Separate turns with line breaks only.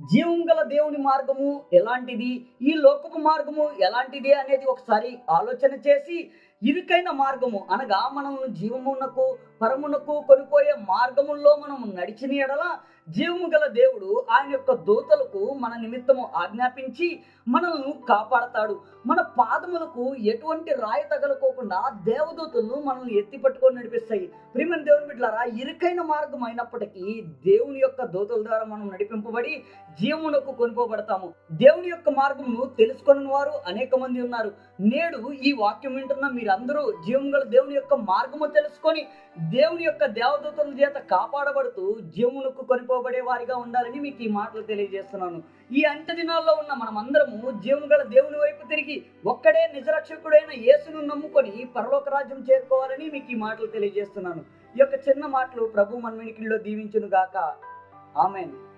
జీవం గల దేవుని మార్గము ఎలాంటిది? ఈ లోకపు మార్గము ఎలాంటిది అనేది ఒకసారి ఆలోచన చేసి ఇరుకైన మార్గము అనగా మనము జీవమునకు పరమునకు కొనిపోయే మార్గముల్లో మనం నడిచిన ఎడల జీవము గల దేవుడు ఆయన యొక్క దూతలకు మన నిమిత్తము ఆజ్ఞాపించి మనల్ని కాపాడతాడు. మన పాదములకు ఎటువంటి రాయి తగలకోకుండా దేవదూతలను మనల్ని ఎత్తి పట్టుకొని నడిపిస్తాయి. ప్రియమైన దేవుని బిడ్డలారా ఇరుకైన మార్గం అయినప్పటికీ దేవుని యొక్క దూతల ద్వారా మనం నడిపింపబడి జీవమునకు కొనుకోబడతాము. దేవుని యొక్క మార్గమును తెలుసుకొని వారు అనేక మంది ఉన్నారు. నేడు ఈ వాక్యం వింటున్న మీరందరూ జీవం గల దేవుని యొక్క మార్గము తెలుసుకొని దేవుని యొక్క దేవదూతల చేత కాపాడబడుతూ జీవమునకు కొనిపోబడే వారిగా ఉండాలని మీకు ఈ మాటలు తెలియజేస్తున్నాను. ఈ అంత్య దినాల్లో ఉన్న మనమందరము జీవం గల దేవుని వైపు తిరిగి ఒక్కడే నిజరక్షకుడైన యేసును నమ్ముకొని పరలోక రాజ్యం చేరుకోవాలని మీకు ఈ మాటలు తెలియజేస్తున్నాను. ఈ యొక్క చిన్న మాటలు ప్రభు మన దీవించును గాక ఆమెను.